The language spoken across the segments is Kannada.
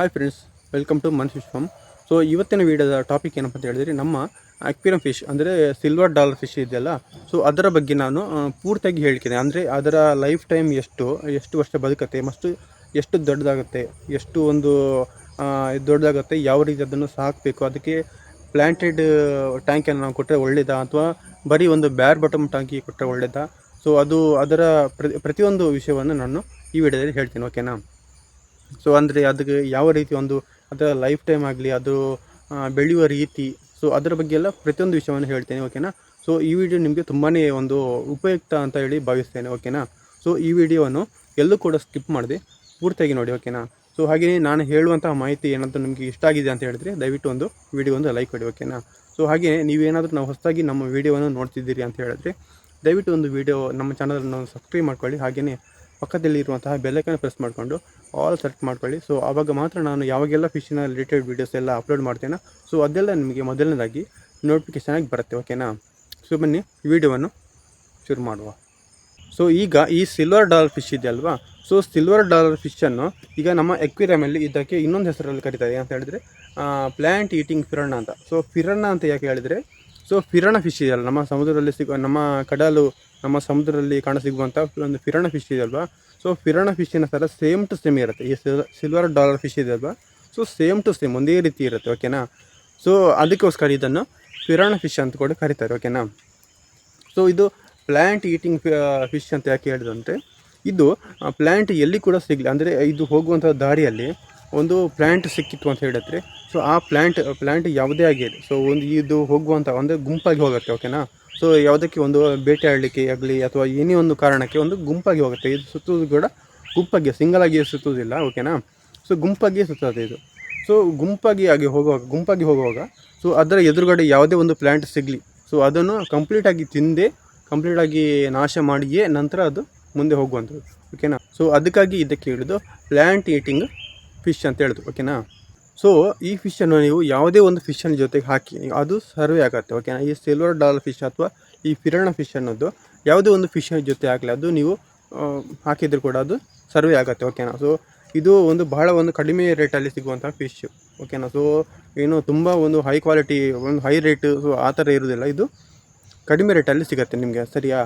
ಹಾಯ್ ಫ್ರೆಂಡ್ಸ್ ವೆಲ್ಕಮ್ ಟು ಮನ್ ಫಿಶ್ ಫಾರ್ಮ್ ಸೊ ಇವತ್ತಿನ ವೀಡಿಯೋದ ಟಾಪಿಕ್ ಏನಪ್ಪ ಅಂತ ಹೇಳಿದ್ರೆ ನಮ್ಮ ಆಕ್ವಿರಮ್ ಫಿಶ್ ಅಂದರೆ ಸಿಲ್ವರ್ ಡಾಲರ್ ಫಿಶ್ ಇದೆಯಲ್ಲ. ಸೊ ಅದರ ಬಗ್ಗೆ ನಾನು ಪೂರ್ತಿಯಾಗಿ ಹೇಳ್ತೀನಿ. ಅಂದರೆ ಅದರ ಲೈಫ್ ಟೈಮ್ ಎಷ್ಟು ಎಷ್ಟು ವರ್ಷ ಬದುಕತ್ತೆ ಮತ್ತು ಎಷ್ಟು ದೊಡ್ಡದಾಗುತ್ತೆ, ಎಷ್ಟು ಒಂದು ದೊಡ್ಡದಾಗುತ್ತೆ, ಯಾವ ರೀತಿ ಅದನ್ನು ಸಾಕಬೇಕು, ಅದಕ್ಕೆ ಪ್ಲ್ಯಾಂಟೆಡ್ ಟ್ಯಾಂಕನ್ನು ನಾವು ಕೊಟ್ಟರೆ ಒಳ್ಳೇದಾ, ಅಥವಾ ಬರೀ ಒಂದು ಬ್ಯಾರ್ ಬಟಮ್ ಟ್ಯಾಂಕಿ ಕೊಟ್ಟರೆ ಒಳ್ಳೇದಾ? ಸೊ ಅದು ಅದರ ಪ್ರತಿ, ಪ್ರತಿಯೊಂದು ವಿಷಯವನ್ನು ನಾನು ಈ ವಿಡಿಯೋದಲ್ಲಿ ಹೇಳ್ತೀನಿ ಓಕೆನಾ ಸೊ ಅಂದರೆ ಅದಕ್ಕೆ ಯಾವ ರೀತಿ ಒಂದು ಅದರ ಲೈಫ್ ಟೈಮ್ ಆಗಲಿ, ಅದು ಬೆಳೆಯುವ ರೀತಿ ಸೊ ಅದರ ಬಗ್ಗೆ ಎಲ್ಲ ಪ್ರತಿಯೊಂದು ವಿಷಯವನ್ನು ಹೇಳ್ತೇನೆ ಓಕೆನಾ ಸೊ ಈ ವಿಡಿಯೋ ನಿಮಗೆ ತುಂಬಾ ಒಂದು ಉಪಯುಕ್ತ ಅಂತ ಹೇಳಿ ಭಾವಿಸ್ತೇನೆ ಓಕೆನಾ ಸೊ ಈ ವಿಡಿಯೋವನ್ನು ಎಲ್ಲೂ ಕೂಡ ಸ್ಕಿಪ್ ಮಾಡಿದೆ, ಪೂರ್ತಿಯಾಗಿ ನೋಡಿ ಓಕೆನಾ ಸೊ ಹಾಗೆಯೇ ನಾನು ಹೇಳುವಂತಹ ಮಾಹಿತಿ ಏನಾದರೂ ನಿಮಗೆ ಇಷ್ಟ ಆಗಿದೆ ಅಂತ ಹೇಳಿದ್ರೆ ದಯವಿಟ್ಟು ಒಂದು ವಿಡಿಯೋ ಒಂದು ಲೈಕ್ ಕೊಡಿ ಓಕೆನಾ ಸೊ ಹಾಗೆಯೇ ನೀವೇನಾದರೂ ನಾವು ಹೊಸದಾಗಿ ನಮ್ಮ ವಿಡಿಯೋವನ್ನು ನೋಡ್ತಿದ್ದೀರಿ ಅಂತ ಹೇಳಿದ್ರೆ ದಯವಿಟ್ಟು ಒಂದು ವಿಡಿಯೋ ನಮ್ಮ ಚಾನಲನ್ನು ಸಬ್ಸ್ಕ್ರೈಬ್ ಮಾಡ್ಕೊಳ್ಳಿ, ಹಾಗೆಯೇ ಪಕ್ಕದಲ್ಲಿರುವಂತಹ ಬೆಲ್ಲೈಕನ್ ಪ್ರೆಸ್ ಮಾಡಿಕೊಂಡು ಆಲ್ ಸೆಲೆಕ್ಟ್ ಮಾಡ್ಕೊಳ್ಳಿ. ಸೊ ಆವಾಗ ಮಾತ್ರ ನಾನು ಯಾವಾಗೆಲ್ಲ ಫಿಶಿನ ರಿಲೇಟೆಡ್ ವೀಡಿಯೋಸ್ ಎಲ್ಲ ಅಪ್ಲೋಡ್ ಮಾಡ್ತೇನೆ ಸೊ ಅದೆಲ್ಲ ನಿಮಗೆ ಮೊದಲನೇದಾಗಿ ನೋಟಿಫಿಕೇಶನ್ ಆಗಿ ಬರುತ್ತೆ ಓಕೆನಾ ಸೊ ಬನ್ನಿ, ವಿಡಿಯೋವನ್ನು ಶುರು ಮಾಡುವ. ಸೊ ಈಗ ಈ ಸಿಲ್ವರ್ ಡಾಲರ್ ಫಿಶ್ ಇದೆಯಲ್ವಾ ಸೊ ಸಿಲ್ವರ್ ಡಾಲರ್ ಫಿಶನ್ನು ಈಗ ನಮ್ಮ ಎಕ್ವಿರಿಯಮಲ್ಲಿ ಇದಕ್ಕೆ ಇನ್ನೊಂದು ಹೆಸರಲ್ಲಿ ಕರೀತಾರೆ ಅಂತ ಹೇಳಿದ್ರೆ ಪ್ಲ್ಯಾಂಟ್ ಈಟಿಂಗ್ ಫಿರಣ್ಣ ಅಂತ. ಸೊ ಫಿರಣ್ಣ ಅಂತ ಯಾಕೆ ಹೇಳಿದರೆ ಸೊ ಫಿರಣ ಫಿಶ್ ಇದೆಯಲ್ಲ, ನಮ್ಮ ಸಮುದ್ರದಲ್ಲಿ ಸಿಗೋ, ನಮ್ಮ ಕಡಲು ನಮ್ಮ ಸಮುದ್ರದಲ್ಲಿ ಕಾಣಸಿಗುವಂಥ ಒಂದು ಫಿರಣ ಫಿಶ್ ಇದೆಯಲ್ವಾ ಸೊ ಫಿರಣ ಫಿಶ್ಶಿನ ಥರ ಸೇಮ್ ಟು ಸೇಮ್ ಇರುತ್ತೆ. ಈ ಸಿಲ್ವರ್ ಡಾಲರ್ ಫಿಶ್ ಇದೆಯಲ್ವಾ ಸೊ ಸೇಮ್ ಟು ಸೇಮ್ ಒಂದೇ ರೀತಿ ಇರುತ್ತೆ ಓಕೆನಾ ಸೊ ಅದಕ್ಕೋಸ್ಕರ ಇದನ್ನು ಫಿರಣ ಫಿಶ್ ಅಂತ ಕೂಡ ಕರೀತಾರೆ ಓಕೆನಾ ಸೊ ಇದು ಪ್ಲ್ಯಾಂಟ್ ಈಟಿಂಗ್ ಫಿಶ್ ಅಂತ ಯಾಕೆ ಹೇಳಿದಂತೆ ಇದು ಪ್ಲ್ಯಾಂಟ್ ಎಲ್ಲಿ ಕೂಡ ಸಿಗಲಿ, ಅಂದರೆ ಇದು ಹೋಗುವಂಥ ದಾರಿಯಲ್ಲಿ ಒಂದು ಪ್ಲ್ಯಾಂಟ್ ಸಿಕ್ಕಿತ್ತು ಅಂತ ಹೇಳಿದ್ರೆ ಸೊ ಆ ಪ್ಲ್ಯಾಂಟ್ ಪ್ಲ್ಯಾಂಟ್ ಯಾವುದೇ ಆಗಿರಲಿ ಸೊ ಒಂದು ಇದು ಹೋಗುವಂಥ ಒಂದು ಗುಂಪಾಗಿ ಹೋಗುತ್ತೆ ಓಕೆನಾ ಸೊ ಯಾವುದಕ್ಕೆ ಒಂದು ಬೇಟೆ ಆಡಲಿಕ್ಕೆ ಆಗಲಿ ಅಥವಾ ಏನೇ ಒಂದು ಕಾರಣಕ್ಕೆ ಒಂದು ಗುಂಪಾಗಿ ಹೋಗುತ್ತೆ. ಇದು ಸುತ್ತೋದು ಕೂಡ ಗುಂಪಾಗಿ ಸಿಂಗಲ್ ಆಗಿ ಸುತ್ತೋದಿಲ್ಲ ಓಕೆನಾ ಸೊ ಗುಂಪಾಗಿ ಸುತ್ತದೆ ಇದು. ಸೊ ಗುಂಪಾಗಿ ಆಗಿ ಹೋಗುವಾಗ, ಗುಂಪಾಗಿ ಹೋಗುವಾಗ ಸೊ ಅದರ ಎದುರುಗಡೆ ಯಾವುದೇ ಒಂದು ಪ್ಲ್ಯಾಂಟ್ ಸಿಗಲಿ ಸೊ ಅದನ್ನು ಕಂಪ್ಲೀಟಾಗಿ ತಿಂದೇ ಕಂಪ್ಲೀಟಾಗಿ ನಾಶ ಮಾಡಿಯೇ ನಂತರ ಅದು ಮುಂದೆ ಹೋಗುವಂಥದ್ದು ಓಕೆನಾ ಸೊ ಅದಕ್ಕಾಗಿ ಇದಕ್ಕೆ ಹೇಳಿದ್ದು ಪ್ಲ್ಯಾಂಟ್ ಈಟಿಂಗ್ ಫಿಶ್ ಅಂತ ಹೇಳಿದ್ರು ಓಕೆನಾ ಸೊ ಈ ಫಿಶನ್ನು ನೀವು ಯಾವುದೇ ಒಂದು ಫಿಶನ್ನ ಜೊತೆಗೆ ಹಾಕಿ ಅದು ಸರ್ವೆ ಆಗುತ್ತೆ ಓಕೆನಾ ಈ ಸಿಲ್ವರ್ ಡಾಲರ್ ಫಿಶ್ ಅಥವಾ ಈ ಫಿರಣ ಫಿಶ್ ಅನ್ನೋದು ಯಾವುದೇ ಒಂದು ಫಿಶ್ ಜೊತೆ ಆಗಲಿ, ಅದು ನೀವು ಹಾಕಿದ್ರು ಕೂಡ ಅದು ಸರ್ವೆ ಆಗುತ್ತೆ ಓಕೆನಾ ಸೊ ಇದು ಒಂದು ಬಹಳ ಒಂದು ಕಡಿಮೆ ರೇಟಲ್ಲಿ ಸಿಗುವಂಥ ಫಿಶ್ ಓಕೆನಾ ಸೊ ಏನು ತುಂಬ ಒಂದು ಹೈ ಕ್ವಾಲಿಟಿ ಒಂದು ಹೈ ರೇಟ್ ಸೊ ಆ ಥರ ಇರೋದಿಲ್ಲ ಇದು ಕಡಿಮೆ ರೇಟಲ್ಲಿ ಸಿಗುತ್ತೆ ನಿಮಗೆ, ಸರಿಯಾ?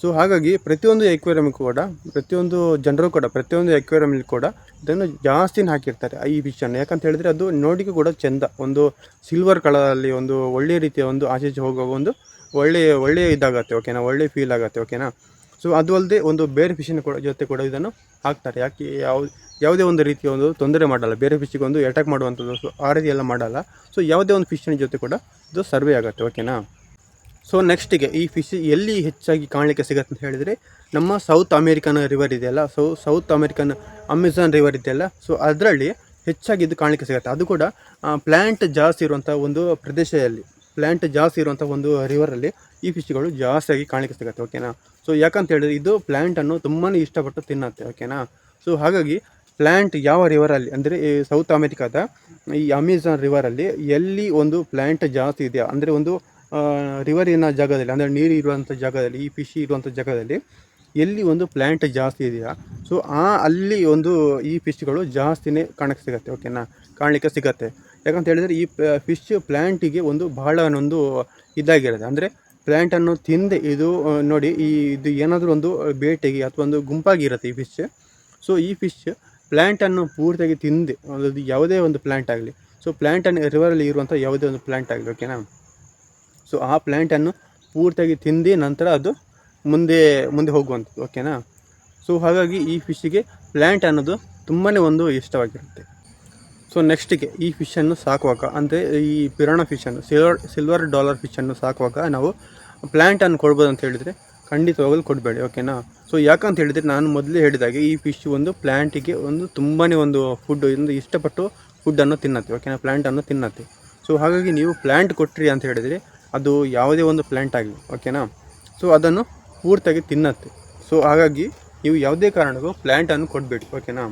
ಸೊ ಹಾಗಾಗಿ ಪ್ರತಿಯೊಂದು ಎಕ್ವೇರಿಯಮ್ ಕೂಡ, ಪ್ರತಿಯೊಂದು ಜನರು ಕೂಡ, ಪ್ರತಿಯೊಂದು ಎಕ್ವೇರಿಯಮಲ್ಲಿ ಕೂಡ ಇದನ್ನು ಜಾಸ್ತಿನ ಹಾಕಿರ್ತಾರೆ. ಈ ಫಿಶನ್ನು ಯಾಕಂತ ಹೇಳಿದ್ರೆ ಅದು ನೋಡಿಗೂ ಕೂಡ ಚೆಂದ. ಒಂದು ಸಿಲ್ವರ್ ಕಲರಲ್ಲಿ ಒಂದು ಒಳ್ಳೆಯ ರೀತಿಯ ಒಂದು ಆಚೆಚೆ ಹೋಗುವ ಒಂದು ಒಳ್ಳೆಯ ಒಳ್ಳೆಯ ಇದಾಗುತ್ತೆ ಓಕೆನಾ ಒಳ್ಳೆಯ ಫೀಲ್ ಆಗುತ್ತೆ ಓಕೆನಾ ಸೊ ಅದು ಅಲ್ಲದೆ ಒಂದು ಬೇರೆ ಫಿಶಿನ ಕೂಡ, ಜೊತೆ ಕೂಡ ಇದನ್ನು ಹಾಕ್ತಾರೆ. ಯಾಕೆ, ಯಾವ, ಯಾವುದೇ ಒಂದು ರೀತಿಯ ಒಂದು ತೊಂದರೆ ಮಾಡಲ್ಲ. ಬೇರೆ ಫಿಶಿಗೆ ಒಂದು ಅಟ್ಯಾಕ್ ಮಾಡುವಂಥದ್ದು ಸೊ ಆ ರೀತಿ ಎಲ್ಲ ಮಾಡಲ್ಲ. ಸೊ ಯಾವುದೇ ಒಂದು ಫಿಶಿನ ಜೊತೆ ಕೂಡ ಇದು ಸರ್ವೆ ಆಗುತ್ತೆ ಓಕೆನಾ ಸೊ ನೆಕ್ಸ್ಟಿಗೆ ಈ ಫಿಶ್ ಎಲ್ಲಿ ಹೆಚ್ಚಾಗಿ ಕಾಣಲಿಕ್ಕೆ ಸಿಗತ್ತೆ ಅಂತ ಹೇಳಿದರೆ, ನಮ್ಮ ಸೌತ್ ಅಮೇರಿಕನ್ ರಿವರ್ ಇದೆಯಲ್ಲ so south American Amazon river ಇದೆಯಲ್ಲ ಸೊ ಅದರಲ್ಲಿ ಹೆಚ್ಚಾಗಿ ಇದು ಕಾಣಲಿಕ್ಕೆ ಸಿಗುತ್ತೆ. ಅದು ಕೂಡ ಪ್ಲ್ಯಾಂಟ್ ಜಾಸ್ತಿ ಇರುವಂಥ ಒಂದು ಪ್ರದೇಶದಲ್ಲಿ ಪ್ಲ್ಯಾಂಟ್ ಜಾಸ್ತಿ ಇರುವಂಥ ಒಂದು ರಿವರಲ್ಲಿ ಈ ಫಿಶ್ಗಳು ಜಾಸ್ತಿಯಾಗಿ ಕಾಣಲಿಕ್ಕೆ ಸಿಗುತ್ತೆ ಓಕೆನಾ ಸೊ ಯಾಕಂತ ಹೇಳಿದ್ರೆ ಇದು ಪ್ಲ್ಯಾಂಟನ್ನು ತುಂಬಾ ಇಷ್ಟಪಟ್ಟು ತಿನ್ನತ್ತೆ ಓಕೆನಾ ಸೊ ಹಾಗಾಗಿ ಪ್ಲ್ಯಾಂಟ್ ಯಾವ ರಿವರಲ್ಲಿ ಅಂದರೆ ಈ ಸೌತ್ ಅಮೇರಿಕಾದ ಈ ಅಮೆಝಾನ್ ರಿವರಲ್ಲಿ ಎಲ್ಲಿ ಒಂದು ಪ್ಲ್ಯಾಂಟ್ ಜಾಸ್ತಿ ಇದೆಯಾ, ಅಂದರೆ ಒಂದು ರಿವರಿನ ಜಾಗದಲ್ಲಿ, ಅಂದರೆ ನೀರು ಇರುವಂಥ ಜಾಗದಲ್ಲಿ, ಈ ಫಿಶ್ ಇರುವಂಥ ಜಾಗದಲ್ಲಿ ಎಲ್ಲಿ ಒಂದು ಪ್ಲ್ಯಾಂಟ್ ಜಾಸ್ತಿ ಇದೆಯಾ? ಸೊ ಆ, ಅಲ್ಲಿ ಒಂದು ಈ ಫಿಶ್ಗಳು ಜಾಸ್ತಿನೇ ಕಾಣಕ್ಕೆ ಸಿಗತ್ತೆ ಓಕೆನಾ ಕಾಣಲಿಕ್ಕೆ ಸಿಗತ್ತೆ. ಯಾಕಂತ ಹೇಳಿದರೆ ಈ ಫಿಶ್ ಪ್ಲ್ಯಾಂಟಿಗೆ ಒಂದು ಬಹಳ ಒಂದು ಇದಾಗಿರುತ್ತೆ. ಅಂದರೆ ಪ್ಲ್ಯಾಂಟನ್ನು ತಿಂದೆ ಇದು ನೋಡಿ, ಈ, ಇದು ಏನಾದರೂ ಒಂದು ಬೇಟೆಗೆ ಅಥವಾ ಒಂದು ಗುಂಪಾಗಿರುತ್ತೆ ಈ ಫಿಶ್ ಸೊ ಈ ಫಿಶ್ ಪ್ಲ್ಯಾಂಟನ್ನು ಪೂರ್ತಿಯಾಗಿ ತಿಂದೆ, ಅದು ಯಾವುದೇ ಒಂದು ಪ್ಲ್ಯಾಂಟ್ ಆಗಲಿ. ಸೊ ಪ್ಲ್ಯಾಂಟನ್ನು ರಿವರಲ್ಲಿ ಇರುವಂಥ ಯಾವುದೇ ಒಂದು ಪ್ಲ್ಯಾಂಟ್ ಆಗಲಿ ಓಕೆನಾ ಸೊ ಆ ಪ್ಲ್ಯಾಂಟನ್ನು ಪೂರ್ತಿಯಾಗಿ ತಿಂದು ನಂತರ ಅದು ಮುಂದೆ ಮುಂದೆ ಹೋಗುವಂಥದ್ದು ಓಕೆನಾ ಸೊ ಹಾಗಾಗಿ ಈ ಫಿಶ್ಗೆ ಪ್ಲ್ಯಾಂಟ್ ಅನ್ನೋದು ತುಂಬಾ ಒಂದು ಇಷ್ಟವಾಗಿರುತ್ತೆ. ಸೊ ನೆಕ್ಸ್ಟಿಗೆ ಈ ಫಿಶನ್ನು ಸಾಕುವಾಗ, ಅಂದರೆ ಈ ಪಿರಾಣ ಫಿಶನ್ನು ಸಿಲ್ವರ್ ಸಿಲ್ವರ್ ಡಾಲರ್ ಫಿಶನ್ನು ಸಾಕುವಾಗ ನಾವು ಪ್ಲ್ಯಾಂಟನ್ನು ಕೊಡ್ಬೋದು ಅಂತ ಹೇಳಿದರೆ ಖಂಡಿತವಾಗಲು ಕೊಡಬೇಡಿ ಓಕೆನಾ ಸೊ ಯಾಕಂತ ಹೇಳಿದರೆ ನಾನು ಮೊದಲೇ ಹೇಳಿದಾಗೆ ಈ ಫಿಶ್ ಒಂದು ಪ್ಲ್ಯಾಂಟಿಗೆ ಒಂದು ತುಂಬಾ ಒಂದು ಫುಡ್ ಒಂದು ಇಷ್ಟಪಟ್ಟು ಫುಡ್ಡನ್ನು ತಿನ್ನತ್ತೆ ಓಕೆನಾ ಪ್ಲ್ಯಾಂಟನ್ನು ತಿನ್ನತ್ತೆ. ಸೊ ಹಾಗಾಗಿ ನೀವು ಪ್ಲ್ಯಾಂಟ್ ಕೊಟ್ರಿ ಅಂತ ಹೇಳಿದರೆ ಅದು ಯಾವುದೇ ಒಂದು ಪ್ಲ್ಯಾಂಟ್ ಆಗಲಿ ಓಕೆನಾ ಸೊ ಅದನ್ನು ಪೂರ್ತಿಯಾಗಿ ತಿನ್ನತ್ತೆ. ಸೊ ಹಾಗಾಗಿ ನೀವು ಯಾವುದೇ ಕಾರಣಕ್ಕೂ ಪ್ಲ್ಯಾಂಟನ್ನು ಕೊಡಬೇಡಿ ಓಕೆನಾ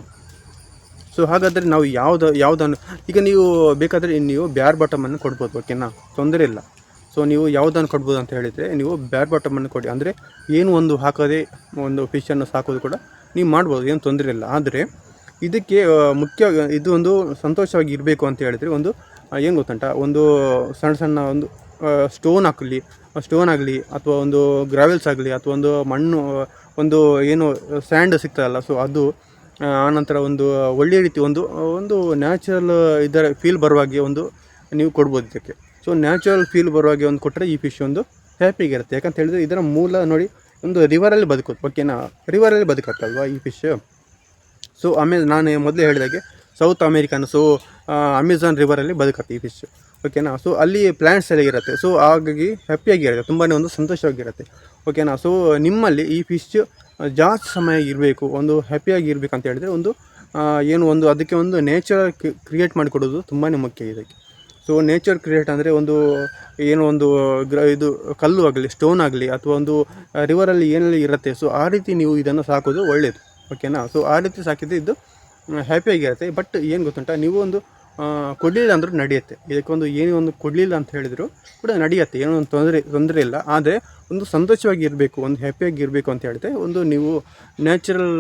ಸೊ ಹಾಗಾದರೆ ನಾವು ಯಾವ್ದು, ಯಾವುದನ್ನು, ಈಗ ನೀವು ಬೇಕಾದರೆ ನೀವು ಬ್ಯಾರ್ ಬಾಟಮನ್ನು ಕೊಡ್ಬೋದು ಓಕೆನಾ ತೊಂದರೆ ಇಲ್ಲ. ಸೊ ನೀವು ಯಾವುದನ್ನು ಕೊಡ್ಬೋದು ಅಂತ ಹೇಳಿದರೆ ನೀವು ಬ್ಯಾರ್ ಬಾಟಮನ್ನು ಕೊಡಿ. ಅಂದರೆ ಏನು ಒಂದು ಹಾಕದೆ ಒಂದು ಫಿಶನ್ನು ಸಾಕೋದು ಕೂಡ ನೀವು ಮಾಡ್ಬೋದು, ಏನು ತೊಂದರೆ ಇಲ್ಲ. ಆದರೆ ಇದಕ್ಕೆ ಮುಖ್ಯ, ಇದು ಒಂದು ಸಂತೋಷವಾಗಿ ಇರಬೇಕು ಅಂತ ಹೇಳಿದರೆ ಒಂದು ಏನು ಗೊತ್ತುಂಟ? ಒಂದು ಸಣ್ಣ ಸಣ್ಣ ಒಂದು ಸ್ಟೋನ್ ಹಾಕಲಿ ಸ್ಟೋನ್ ಆಗಲಿ ಅಥವಾ ಒಂದು ಗ್ರಾವೆಲ್ಸ್ ಆಗಲಿ ಅಥವಾ ಒಂದು ಮಣ್ಣು, ಒಂದು ಏನು ಸ್ಯಾಂಡ್ ಸಿಗ್ತದಲ್ಲ ಸೊ ಅದು ಆನಂತರ ಒಂದು ಒಳ್ಳೆಯ ರೀತಿ ಒಂದು ಒಂದು ನ್ಯಾಚುರಲ್ ಇದರ ಫೀಲ್ ಬರುವಾಗೆ ಒಂದು ನೀವು ಕೊಡ್ಬೋದು ಇದಕ್ಕೆ. ಸೊ ನ್ಯಾಚುರಲ್ ಫೀಲ್ ಬರುವಾಗೆ ಒಂದು ಕೊಟ್ಟರೆ ಈ ಫಿಶ್ ಒಂದು ಹ್ಯಾಪಿಗಿರುತ್ತೆ ಯಾಕಂತ ಹೇಳಿದ್ರೆ ಇದರ ಮೂಲ ನೋಡಿ, ಒಂದು ರಿವರಲ್ಲಿ ಬದುಕೋದು. ಓಕೆನಾ ರಿವರಲ್ಲಿ ಬದುಕತ್ತಲ್ವಾ ಈ ಫಿಶ್ ಸೊ ಆಮೇಲೆ ನಾನು ಮೊದಲೇ ಹೇಳಿದಾಗೆ ಸೌತ್ ಅಮೇರಿಕನ್ ಸೊ ಅಮೆಝಾನ್ ರಿವರಲ್ಲಿ ಬದುಕತ್ತೆ ಈ ಫಿಶ್ ಓಕೆನಾ ಸೊ ಅಲ್ಲಿ ಪ್ಲ್ಯಾಂಟ್ಸ್ ಎಲ್ಲ ಇರುತ್ತೆ. ಸೊ ಹಾಗಾಗಿ ಹ್ಯಾಪಿಯಾಗಿರುತ್ತೆ ತುಂಬಾ ಒಂದು ಸಂತೋಷವಾಗಿರುತ್ತೆ. ಓಕೆನಾ ಸೊ ನಿಮ್ಮಲ್ಲಿ ಈ ಫಿಶ್ ಜಾಸ್ತಿ ಸಮಯ ಇರಬೇಕು, ಒಂದು ಹ್ಯಾಪಿಯಾಗಿ ಇರಬೇಕು ಅಂತ ಹೇಳಿದ್ರೆ, ಒಂದು ಏನು ಒಂದು, ಅದಕ್ಕೆ ಒಂದು ನೇಚರ್ ಕ್ರಿಯೇಟ್ ಮಾಡಿಕೊಡೋದು ತುಂಬಾ ಮುಖ್ಯ ಇದಕ್ಕೆ. ಸೊ ನೇಚರ್ ಕ್ರಿಯೇಟ್ ಅಂದರೆ ಒಂದು, ಏನೋ ಒಂದು ಗ್ರ, ಇದು ಕಲ್ಲು ಆಗಲಿ ಸ್ಟೋನ್ ಆಗಲಿ, ಅಥವಾ ಒಂದು ರಿವರಲ್ಲಿ ಏನೆಲ್ಲ ಇರುತ್ತೆ ಸೊ ಆ ರೀತಿ ನೀವು ಇದನ್ನು ಸಾಕೋದು ಒಳ್ಳೆಯದು ಓಕೆನಾ ಸೊ ಆ ರೀತಿ ಸಾಕಿದ್ರೆ ಇದು ಹ್ಯಾಪಿಯಾಗಿರುತ್ತೆ ಬಟ್ ಏನು ಗೊತ್ತುಂಟ? ನೀವು ಒಂದು ಕೊಡಲಿಲ್ಲ ಅಂದರೂ ನಡೆಯುತ್ತೆ. ಇದಕ್ಕೊಂದು ಏನೇ ಒಂದು ಕೊಡಲಿಲ್ಲ ಅಂತ ಹೇಳಿದ್ರು ಕೂಡ ನಡೆಯುತ್ತೆ. ಏನೋ ಒಂದು ತೊಂದರೆ ತೊಂದರೆ ಇಲ್ಲ. ಆದರೆ ಒಂದು ಸಂತೋಷವಾಗಿ ಇರಬೇಕು, ಒಂದು ಹ್ಯಾಪಿಯಾಗಿ ಇರಬೇಕು ಅಂತ ಹೇಳಿದ್ರೆ ಒಂದು ನೀವು ನ್ಯಾಚುರಲ್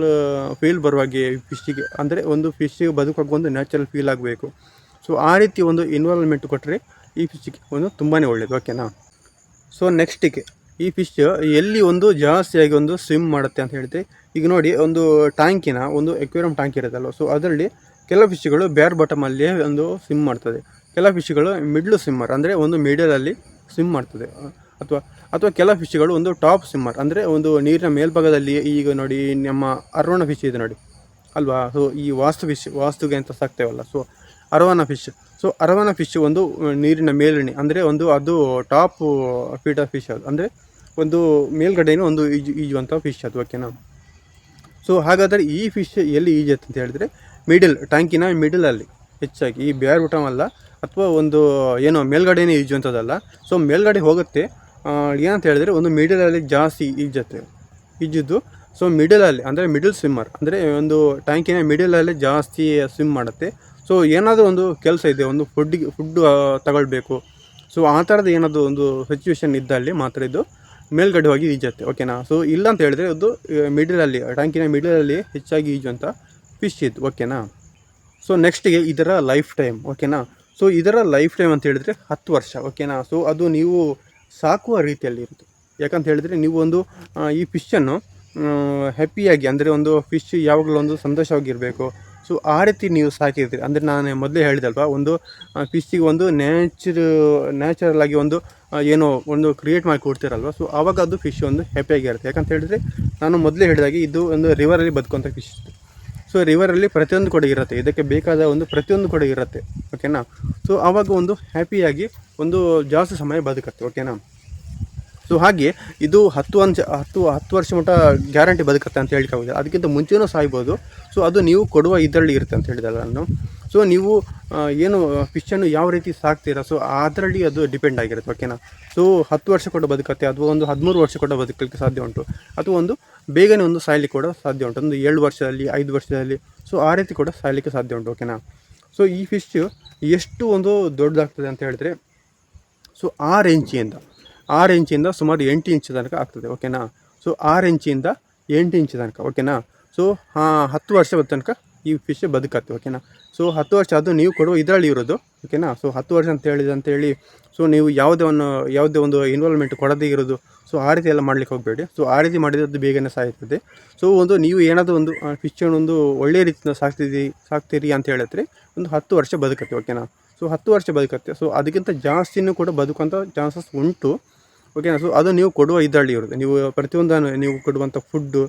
ಫೀಲ್ ಬರುವಾಗೆ ಫಿಶ್ಶಿಗೆ ಅಂದರೆ ಒಂದು ಫಿಶ್ಶಿಗೆ ಬದುಕುವಾಗ ಒಂದು ನ್ಯಾಚುರಲ್ ಫೀಲ್ ಆಗಬೇಕು. ಸೊ ಆ ರೀತಿ ಒಂದು ಇನ್ವಾಲ್ವ್ಮೆಂಟ್ ಕೊಟ್ಟರೆ ಈ ಫಿಶ್ಗೆ ಒಂದು ತುಂಬಾ ಒಳ್ಳೆಯದು ಓಕೆನಾ ಸೊ ನೆಕ್ಸ್ಟಿಗೆ ಈ ಫಿಶ್ ಎಲ್ಲಿ ಒಂದು ಜಾಸ್ತಿಯಾಗಿ ಒಂದು ಸ್ವಿಮ್ ಮಾಡುತ್ತೆ ಅಂತ ಹೇಳಿದ್ರೆ ಈಗ ನೋಡಿ, ಒಂದು ಟ್ಯಾಂಕಿನ ಒಂದು ಎಕ್ವೇರಿಯಂ ಟ್ಯಾಂಕ್ ಇರುತ್ತಲ್ಲ ಸೊ ಅದರಲ್ಲಿ ಕೆಲವು ಫಿಶ್ಗಳು ಬೇರ್ ಬಾಟಮಲ್ಲಿ ಒಂದು ಸ್ವಿಮ್ ಮಾಡ್ತದೆ. ಕೆಲವು ಫಿಶ್ಗಳು ಮಿಡ್ಲ್ ಸ್ವಿಮ್ಮರ್ ಅಂದರೆ ಒಂದು ಮಿಡಲಲ್ಲಿ ಸ್ವಿಮ್ ಮಾಡ್ತದೆ. ಅಥವಾ ಅಥವಾ ಕೆಲವು ಫಿಶ್ಗಳು ಒಂದು ಟಾಪ್ ಸ್ವಿಮ್ಮರ್ ಅಂದರೆ ಒಂದು ನೀರಿನ ಮೇಲ್ಭಾಗದಲ್ಲಿ ಈಗ ನೋಡಿ ನಮ್ಮ ಅರೋಣ ಫಿಶ್ ಇದೆ ನೋಡಿ. ಅಲ್ವಾ? ಸೊ ಈ ವಾಸ್ತು ಫಿಶ್ ವಾಸ್ತುಗೆ ಅಂತ ಸಾಕ್ತೇವಲ್ಲ. So arowana fish so arowana fish ಒಂದು ನೀರಿನ ಮೇಲಣಿ ಅಂದರೆ ಒಂದು ಅದು ಟಾಪ್ ಫೀಟ್ ಆಫ್ ಫಿಶ್ ಅದು. ಅಂದರೆ ಒಂದು ಮೇಲ್ಗಡೆಯೂ ಒಂದು ಈಜು ಈಜುವಂಥ ಫಿಶ್ ಅದು ಓಕೆನಾ ಸೊ ಹಾಗಾದರೆ ಈ ಫಿಶ್ ಎಲ್ಲಿ ಈಜುತ್ತೆ ಅಂತ ಹೇಳಿದ್ರೆ ಮಿಡಲ್, ಟ್ಯಾಂಕಿನ ಮಿಡಲಲ್ಲಿ ಹೆಚ್ಚಾಗಿ ಈ ಬೇರ್ ಊಟವಲ್ಲ, ಅಥವಾ ಒಂದು ಏನೋ ಮೇಲ್ಗಡೆನೇ ಈಜುವಂಥದ್ದಲ್ಲ ಸೊ ಮೇಲ್ಗಡೆ ಹೋಗುತ್ತೆ. ಏನಂತ ಹೇಳಿದ್ರೆ ಒಂದು ಮಿಡಲಲ್ಲಿ ಜಾಸ್ತಿ ಈಜುತ್ತೆ. ಈಜಿದ್ದು ಸೊ ಮಿಡಲಲ್ಲಿ ಅಂದರೆ ಮಿಡಲ್ ಸ್ವಿಮ್ಮರ್, ಅಂದರೆ ಒಂದು ಟ್ಯಾಂಕಿನ ಮಿಡಲಲ್ಲಿ ಜಾಸ್ತಿ ಸ್ವಿಮ್ ಮಾಡುತ್ತೆ. ಸೊ ಏನಾದರೂ ಒಂದು ಕೆಲಸ ಇದೆ, ಒಂದು ಫುಡ್ಡಿಗೆ ಫುಡ್ ತಗೊಳ್ಬೇಕು. ಸೊ ಆ ಥರದ ಏನಾದರೂ ಒಂದು ಸಿಚುವೇಶನ್ ಇದ್ದಲ್ಲಿ ಮಾತ್ರ ಇದು ಮೇಲ್ಗಡೆ ಹೋಗಿ ಈಜುತ್ತೆ. ಓಕೆನಾ ಸೊ ಇಲ್ಲ ಅಂತ ಹೇಳಿದ್ರೆ ಅದು ಮಿಡಲಲ್ಲಿ ಟ್ಯಾಂಕಿನ ಮಿಡಲಲ್ಲಿ ಹೆಚ್ಚಾಗಿ ಈಜುವಂಥ ಫಿಶ್ ಇದು ಓಕೆನಾ ಸೊ ನೆಕ್ಸ್ಟಿಗೆ ಇದರ ಲೈಫ್ ಟೈಮ್ ಓಕೆನಾ ಸೊ ಇದರ ಲೈಫ್ ಟೈಮ್ ಅಂತ ಹೇಳಿದರೆ ಹತ್ತು ವರ್ಷ ಓಕೆನಾ ಸೊ ಅದು ನೀವು ಸಾಕುವ ರೀತಿಯಲ್ಲಿ ಇರುತ್ತೆ ಯಾಕಂತ ಹೇಳಿದರೆ ನೀವು ಒಂದು ಈ ಫಿಶನ್ನು ಹ್ಯಾಪಿಯಾಗಿ ಅಂದರೆ ಒಂದು ಫಿಶ್ ಯಾವಾಗಲೂ ಒಂದು ಸಂತೋಷವಾಗಿರಬೇಕು. ಸೊ ಆ ರೀತಿ ನೀವು ಸಾಕಿರ್ತೀರಿ ಅಂದರೆ ನಾನು ಮೊದಲೇ ಹೇಳಿದಲ್ವಾ, ಒಂದು ಫಿಶ್ಶಿಗೆ ಒಂದು ನ್ಯಾಚುರ ನ್ಯಾಚುರಲ್ ಆಗಿ ಒಂದು ಏನೋ ಒಂದು ಕ್ರಿಯೇಟ್ ಮಾಡಿ ಕೊಡ್ತೀರಲ್ವ? ಸೊ ಆವಾಗ ಅದು ಫಿಶ್ ಒಂದು ಹ್ಯಾಪಿಯಾಗಿರುತ್ತೆ ಯಾಕಂತ ಹೇಳಿದರೆ, ನಾನು ಮೊದಲೇ ಹೇಳಿದಾಗೆ ಇದು ಒಂದು ರಿವರಲ್ಲಿ ಬದುಕುವಂಥ ಫಿಶ್ ಸೊ ರಿವರಲ್ಲಿ ಪ್ರತಿಯೊಂದು ಕೊಡಗಿರುತ್ತೆ ಇರುತ್ತೆ. ಇದಕ್ಕೆ ಬೇಕಾದ ಒಂದು ಪ್ರತಿಯೊಂದು ಕೊಡಗಿರುತ್ತೆ ಇರುತ್ತೆ. ಓಕೆನಾ ಸೊ ಆವಾಗ ಒಂದು ಹ್ಯಾಪಿಯಾಗಿ ಒಂದು ಜಾಸ್ತಿ ಸಮಯ ಬದುಕತ್ತೆ. ಓಕೆನಾ ಸೊ ಹಾಗೆ ಇದು ಹತ್ತು ಅಂಜ ಹತ್ತು ಹತ್ತು ವರ್ಷ ಮಟ್ಟ ಗ್ಯಾರಂಟಿ ಬದುಕತ್ತೆ ಅಂತ ಹೇಳಿಕಾಗುತ್ತೆ ಅದಕ್ಕಿಂತ ಮುಂಚೆನೂ ಸಾಯ್ಬೋದು. ಸೊ ಅದು ನೀವು ಕೊಡುವ ಇದರಲ್ಲಿ ಇರುತ್ತೆ ಅಂತ ಹೇಳಿದಲ್ಲ ನಾನು ಸೊ ನೀವು ಆ, ಏನು ಫಿಶನ್ನು ಯಾವ ರೀತಿ ಸಾಕ್ತೀರಾ? ಸೊ ಅದರಲ್ಲಿ ಅದು ಡಿಪೆಂಡ್ ಆಗಿರುತ್ತೆ ಓಕೆನಾ ಸೊ ಹತ್ತು ವರ್ಷ ಕೂಡ ಬದುಕತ್ತೆ ಅಥವಾ ಒಂದು ಹದಿಮೂರು ವರ್ಷ ಕೂಡ ಬದುಕಲಿಕ್ಕೆ ಸಾಧ್ಯ ಉಂಟು. ಅಥವಾ ಒಂದು ಬೇಗನೆ ಒಂದು ಸಾಯ್ಲಿಕ್ಕೆ ಕೂಡ ಸಾಧ್ಯ ಉಂಟು. ಒಂದು ಏಳು ವರ್ಷದಲ್ಲಿ ಐದು ವರ್ಷದಲ್ಲಿ ಸೊ ಆ ರೀತಿ ಕೂಡ ಸಾಯ್ಲಿಕ್ಕೆ ಸಾಧ್ಯ ಉಂಟು ಓಕೆನಾ ಸೊ ಈ ಫಿಶ್ ಎಷ್ಟು ಒಂದು ದೊಡ್ಡದಾಗ್ತದೆ ಅಂತ ಹೇಳಿದ್ರೆ ಸೊ ಆರು ಇಂಚಿಂದ ಆರು ಇಂಚಿಂದ ಸುಮಾರು ಎಂಟು ಇಂಚ್ ತನಕ ಆಗ್ತದೆ ಓಕೆನಾ ಸೊ ಆರು ಇಂಚಿಂದ ಎಂಟು ಇಂಚ್ ತನಕ ಓಕೆನಾ ಸೊ ಹತ್ತು ವರ್ಷ ತನಕ ಈ ಫಿಶ್ ಬದುಕತ್ತೆ ಓಕೆನಾ ಸೊ ಹತ್ತು ವರ್ಷ ಅದು ನೀವು ಕೊಡುವ ಇದರಲ್ಲಿ ಇರೋದು ಓಕೆನಾ ಸೊ ಹತ್ತು ವರ್ಷ ಅಂತ ಹೇಳಿದ ಅಂತೇಳಿ ಸೊ ನೀವು ಯಾವುದೇ ಒಂದು ಯಾವುದೇ ಒಂದು ಇನ್ವಾಲ್ವ್ಮೆಂಟ್ ಕೊಡದೇ ಇರೋದು ಸೊ ಆ ರೀತಿ ಎಲ್ಲ ಮಾಡ್ಲಿಕ್ಕೆ ಹೋಗಬೇಡಿ. ಸೊ ಆ ರೀತಿ ಮಾಡಿದ್ರೆ ಅದು ಬೇಗನೆ ಸಾಯ್ತದೆ. ಸೊ ಒಂದು ನೀವು ಏನಾದರೂ ಒಂದು ಫಿಶನ್ನು ಒಂದು ಒಳ್ಳೆಯ ರೀತಿಯಿಂದ ಸಾಕ್ತಿದ್ದೀರಿ ಸಾಕ್ತೀರಿ ಅಂತ ಹೇಳಿದ್ರೆ ಒಂದು ಹತ್ತು ವರ್ಷ ಬದುಕತ್ತೆ ಓಕೆನಾ ಸೊ ಹತ್ತು ವರ್ಷ ಬದುಕತ್ತೆ. ಸೊ ಅದಕ್ಕಿಂತ ಜಾಸ್ತಿನೂ ಕೂಡ ಬದುಕುವಂಥ ಚಾನ್ಸಸ್ ಉಂಟು. ಓಕೆನಾ ಸೊ ಅದು ನೀವು ಕೊಡುವ ಇದರಲ್ಲಿ ಇರುತ್ತೆ. ನೀವು ಪ್ರತಿಯೊಂದನ್ನು ನೀವು ಕೊಡುವಂಥ ಫುಡ್ಡು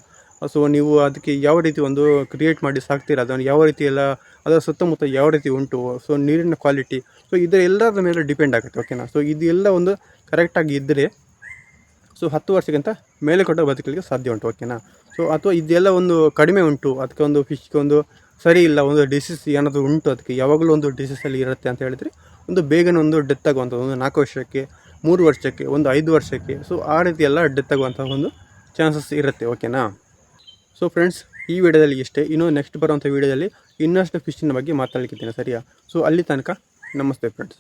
ಸೊ ನೀವು ಅದಕ್ಕೆ ಯಾವ ರೀತಿ ಒಂದು ಕ್ರಿಯೇಟ್ ಮಾಡಿ ಸಾಕ್ತೀರ? ಅದನ್ನು ಯಾವ ರೀತಿ ಎಲ್ಲ, ಅದರ ಸುತ್ತಮುತ್ತ ಯಾವ ರೀತಿ ಉಂಟು? ಸೊ ನೀರಿನ ಕ್ವಾಲಿಟಿ ಸೊ ಇದರ ಎಲ್ಲದರ ಮೇಲೆ ಡಿಪೆಂಡ್ ಆಗುತ್ತೆ ಓಕೆನಾ ಸೊ ಇದೆಲ್ಲ ಒಂದು ಕರೆಕ್ಟಾಗಿ ಇದ್ದರೆ ಸೊ ಹತ್ತು ವರ್ಷಕ್ಕಿಂತ ಮೇಲೆ ಕೊಟ್ಟ ಬದುಕಲಿಕ್ಕೆ ಸಾಧ್ಯ ಉಂಟು ಓಕೆನಾ ಸೊ ಅಥವಾ ಇದೆಲ್ಲ ಒಂದು ಕಡಿಮೆ ಉಂಟು, ಅದಕ್ಕೆ ಒಂದು ಫಿಶ್ಗೆ ಒಂದು ಸರಿ ಇಲ್ಲ, ಒಂದು ಡಿಸೀಸ್ ಏನಾದರೂ ಉಂಟು, ಅದಕ್ಕೆ ಯಾವಾಗಲೂ ಒಂದು ಡಿಸೀಸಲ್ಲಿ ಇರುತ್ತೆ ಅಂತ ಹೇಳಿದರೆ, ಒಂದು ಬೇಗನೆ ಒಂದು ಡೆತ್ ಆಗುವಂಥದ್ದು, ಒಂದು ನಾಲ್ಕು ವರ್ಷಕ್ಕೆ ಮೂರು ವರ್ಷಕ್ಕೆ, ಒಂದು ಐದು ವರ್ಷಕ್ಕೆ ಸೊ ಆ ರೀತಿ ಎಲ್ಲ ಅಡ್ಡೆ ಆಗುವಂಥ ಒಂದು ಚಾನ್ಸಸ್ ಇರುತ್ತೆ ಓಕೆನಾ ಸೊ ಫ್ರೆಂಡ್ಸ್ ಈ ವಿಡಿಯೋದಲ್ಲಿ ಇಷ್ಟೇ. ಇನ್ನೂ ನೆಕ್ಸ್ಟ್ ಬರುವಂಥ ವಿಡಿಯೋದಲ್ಲಿ ಇನ್ನಷ್ಟು ಫಿಶಿನ ಬಗ್ಗೆ ಮಾತಾಡ್ಲಿಕ್ಕಿದ್ದೀನಿ ಸರಿಯಾ? ಸೊ ಅಲ್ಲಿ ತನಕ ನಮಸ್ತೆ ಫ್ರೆಂಡ್ಸ್